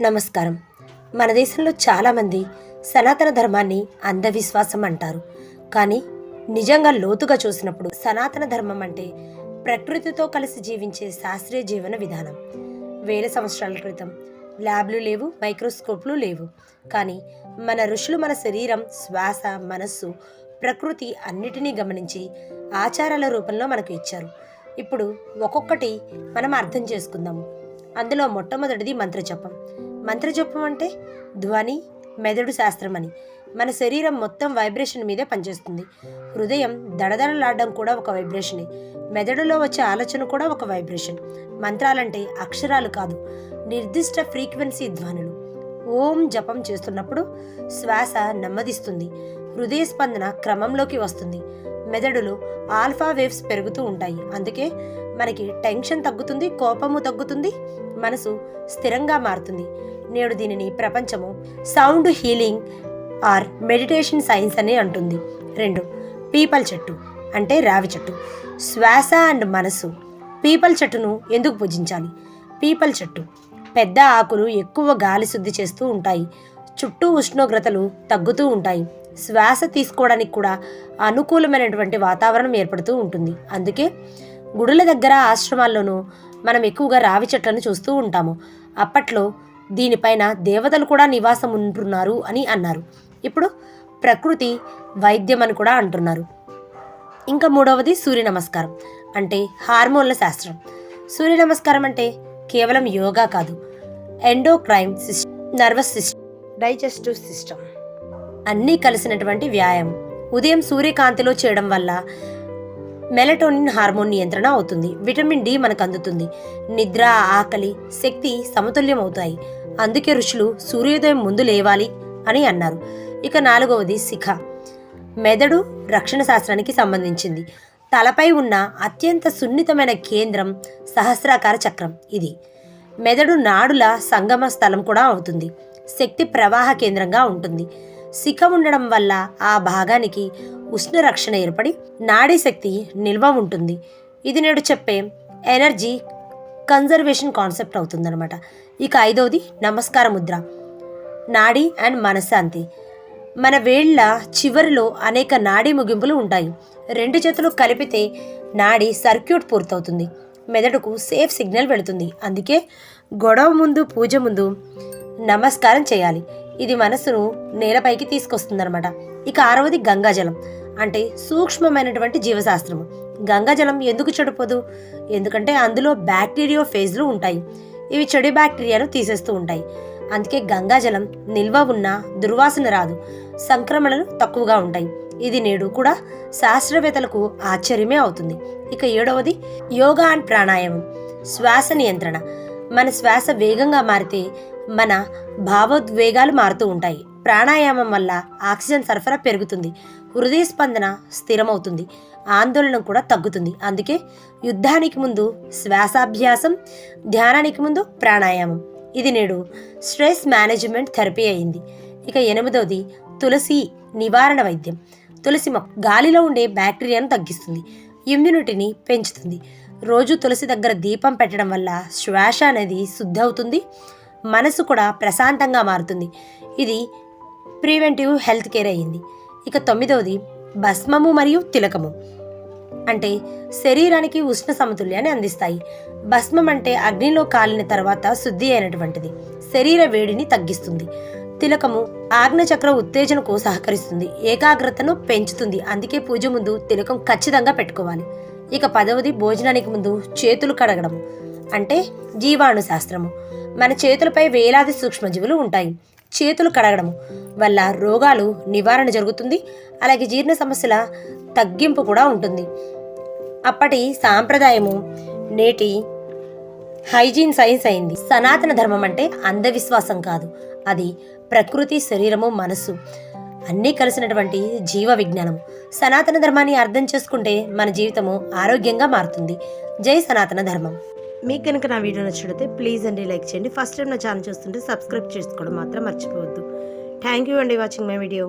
నమస్కారం. మన దేశంలో చాలామంది సనాతన ధర్మాన్ని అంధవిశ్వాసం అంటారు. కానీ నిజంగా లోతుగా చూసినప్పుడు సనాతన ధర్మం అంటే ప్రకృతితో కలిసి జీవించే శాస్త్రీయ జీవన విధానం. వేల సంవత్సరాల క్రితం ల్యాబ్లు లేవు మైక్రోస్కోప్లు లేవు. కానీ మన ఋషులు మన శరీరం శ్వాస మనస్సు ప్రకృతి అన్నిటినీ గమనించి ఆచారాల రూపంలో మనకు ఇచ్చారు. ఇప్పుడు ఒక్కొక్కటి మనం అర్థం చేసుకుందాము. అందులో మొట్టమొదటిది మంత్రజపం. మంత్రజపం అంటే ధ్వని మెదడు శాస్త్రం అని మన శరీరం మొత్తం వైబ్రేషన్ మీదే పనిచేస్తుంది. హృదయం దడదడలాడడం కూడా ఒక వైబ్రేషనే. మెదడులో వచ్చే ఆలోచన కూడా ఒక వైబ్రేషన్. మంత్రాలంటే అక్షరాలు కాదు నిర్దిష్ట ఫ్రీక్వెన్సీ ధ్వనులు. ఓం జపం చేస్తున్నప్పుడు శ్వాస నెమ్మదిస్తుంది. హృదయ స్పందన క్రమంలోకి వస్తుంది. మెదడులో ఆల్ఫా వేవ్స్ పెరుగుతూ ఉంటాయి. అందుకే మనకి టెన్షన్ తగ్గుతుంది కోపము తగ్గుతుంది మనసు స్థిరంగా మారుతుంది. నేడు దీనిని ప్రపంచము sound healing or meditation science అని అంటుంది. రెండు పీపల్ చెట్టు అంటే రావి చెట్టు. శ్వాస అండ్ మనసు. పీపల్ చెట్టును ఎందుకు పూజించాలి? పీపల్ చెట్టు పెద్ద ఆకులు ఎక్కువ గాలి శుద్ధి చేస్తూ ఉంటాయి. చుట్టూ ఉష్ణోగ్రతలు తగ్గుతూ ఉంటాయి. శ్వాస తీసుకోవడానికి కూడా అనుకూలమైనటువంటి వాతావరణం ఏర్పడుతూ ఉంటుంది. అందుకే గుడుల దగ్గర ఆశ్రమాల్లోనూ మనం ఎక్కువగా రావి చెట్లను చూస్తూ ఉంటాము. అప్పట్లో దీనిపైన దేవతలు కూడా నివాసం ఉంటున్నారు అని అన్నారు. ఇప్పుడు ప్రకృతి వైద్యం అని కూడా అంటున్నారు. ఇంకా మూడవది సూర్య నమస్కారం అంటే హార్మోన్ల శాస్త్రం. సూర్య నమస్కారం అంటే కేవలం యోగా కాదు endocrine system nervous system digestive system. అన్నీ కలిసినటువంటి వ్యాయామం. ఉదయం సూర్యకాంతిలో చేయడం వల్ల మెలటోనిన్ హార్మోన్ నియంత్రణ అవుతుంది. విటమిన్ డి మనకు అందుతుంది నిద్ర ఆకలి శక్తి సమతుల్యం అవుతాయి అందుకే ఋషులు సూర్యోదయం ముందు లేవాలి అని అన్నారు. ఇక నాలుగవది శిఖ. మెదడు రక్షణ శాస్త్రానికి సంబంధించింది. తలపై ఉన్న అత్యంత సున్నితమైన కేంద్రం సహస్రాకార చక్రం ఇది. మెదడు నాడుల సంగమ స్థలం కూడా అవుతుంది. శక్తి ప్రవాహ కేంద్రంగా ఉంటుంది. శిఖ ఉండడం వల్ల ఆ భాగానికి ఉష్ణ రక్షణ ఏర్పడి నాడీ శక్తి నిల్వ ఉంటుంది. ఇది నేడు చెప్పే ఎనర్జీ కన్జర్వేషన్ కాన్సెప్ట్ అవుతుందన్నమాట. ఇక ఐదవది నమస్కార ముద్ర. నాడీ అండ్ మనశ్శాంతి. మన వేళ్ళ చివరిలో అనేక నాడీ ముగింపులు ఉంటాయి. రెండు చేతులు కలిపితే నాడీ సర్క్యూట్ పూర్తవుతుంది. మెదడుకు సేఫ్ సిగ్నల్ వెళుతుంది. అందుకే గొడవ ముందు పూజ ముందు నమస్కారం చేయాలి. ఇది మనసును నేలపైకి తీసుకొస్తుందన్నమాట. ఇక ఆరవది గంగాజలం. అంటే సూక్ష్మమైనటువంటి జీవశాస్త్రము. గంగాజలం ఎందుకు చెడిపోదు? ఎందుకంటే అందులో బ్యాక్టీరియో ఫేజ్లు ఉంటాయి. ఇవి చెడు బ్యాక్టీరియాను తీసేస్తూ ఉంటాయి. అందుకే గంగాజలం నిల్వ ఉన్న దుర్వాసన రాదు. సంక్రమణలు తక్కువగా ఉంటాయి. ఇది నేడు కూడా శాస్త్రవేత్తలకు ఆశ్చర్యమే అవుతుంది. ఇక ఏడవది యోగా అండ్ ప్రాణాయామం. శ్వాస నియంత్రణ. మన శ్వాస వేగంగా మారితే మన భావోద్వేగాలు మారుతూ ఉంటాయి. ప్రాణాయామం వల్ల ఆక్సిజన్ సరఫరా పెరుగుతుంది. హృదయ స్పందన స్థిరమవుతుంది. ఆందోళన కూడా తగ్గుతుంది. అందుకే యుద్ధానికి ముందు శ్వాసాభ్యాసం ధ్యానానికి ముందు ప్రాణాయామం. ఇది నేడు స్ట్రెస్ మేనేజ్మెంట్ థెరపీ అయింది. ఇక ఎనిమిదవది తులసి నివారణ వైద్యం. తులసి మొక్క గాలిలో ఉండే బ్యాక్టీరియాను తగ్గిస్తుంది. ఇమ్యూనిటీని పెంచుతుంది. రోజు తులసి దగ్గర దీపం పెట్టడం వల్ల శ్వాస అనేది శుద్ధి అవుతుంది. మనసు కూడా ప్రశాంతంగా మారుతుంది. ఇది ప్రివెంటివ్ హెల్త్ కేర్ అయ్యింది. ఇక తొమ్మిదవది భస్మము మరియు తిలకము. అంటే శరీరానికి ఉష్ణ సమతుల్యాన్ని అందిస్తాయి. భస్మం అంటే అగ్నిలో కాలిన తర్వాత శుద్ధి అయినటువంటిది. శరీర వేడిని తగ్గిస్తుంది. తిలకము ఆగ్నచక్ర ఉత్తేజనకు సహకరిస్తుంది. ఏకాగ్రతను పెంచుతుంది. అందుకే పూజ ముందు తిలకం ఖచ్చితంగా పెట్టుకోవాలి. ఇక పదవది భోజనానికి ముందు చేతులు కడగడం అంటే జీవాణు శాస్త్రము మన చేతులపై వేలాది సూక్ష్మజీవులు ఉంటాయి. చేతులు కడగడం వల్ల రోగాలు నివారణ జరుగుతుంది. అలాగే జీర్ణ సమస్యల తగ్గింపు కూడా ఉంటుంది. అప్పటి సాంప్రదాయము నేటి హైజీన్ సైన్స్ అయింది. సనాతన ధర్మం అంటే అంధవిశ్వాసం కాదు. అది ప్రకృతి శరీరము మనస్సు అన్నీ కలిసినటువంటి జీవ విజ్ఞానం సనాతన ధర్మాన్ని అర్థం చేసుకుంటే మన జీవితము ఆరోగ్యంగా మారుతుంది. జై సనాతన ధర్మం. మీకు కనుక నా వీడియో నచ్చినట్లయితే ప్లీజ్ అండి లైక్ చేయండి. ఫస్ట్ టైం నా ఛానల్ చూస్తుంటే సబ్స్క్రైబ్ చేసుకోవడం మాత్రం మర్చిపోవద్దు. థ్యాంక్ యూ అండి వాచింగ్ మై వీడియో